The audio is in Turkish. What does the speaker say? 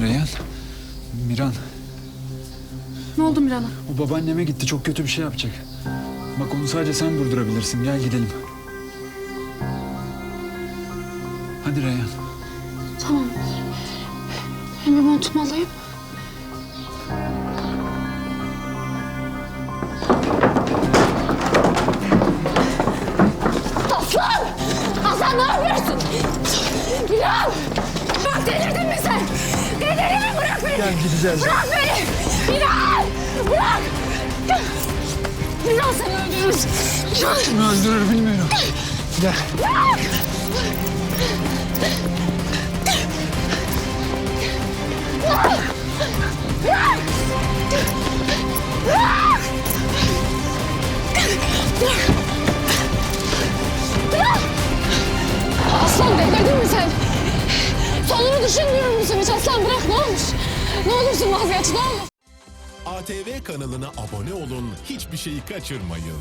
Reyhan, Miran, Ne oldu Miran'a? o babaanneme gitti. Çok kötü bir şey yapacak. Bak onu sadece sen durdurabilirsin. Gel gidelim. Hadi Reyhan. Tamam. Hem bir montumu alayım. Aslan! Aslan ne yapıyorsun? Miran! Bak delirdin mi sen? Delirdin mi? Bırak beni! Gel gideceğiz. Bırak beni! Miran! Bırak! Miran seni öldürürüz. Kimi öldürür bilmiyorum. Gel. Aslan düşünmüyor musun hiç aslan? Bırak ne olmuş? Ne olursun vazgeç ne olur. ATV kanalına abone olun, hiçbir şeyi kaçırmayın.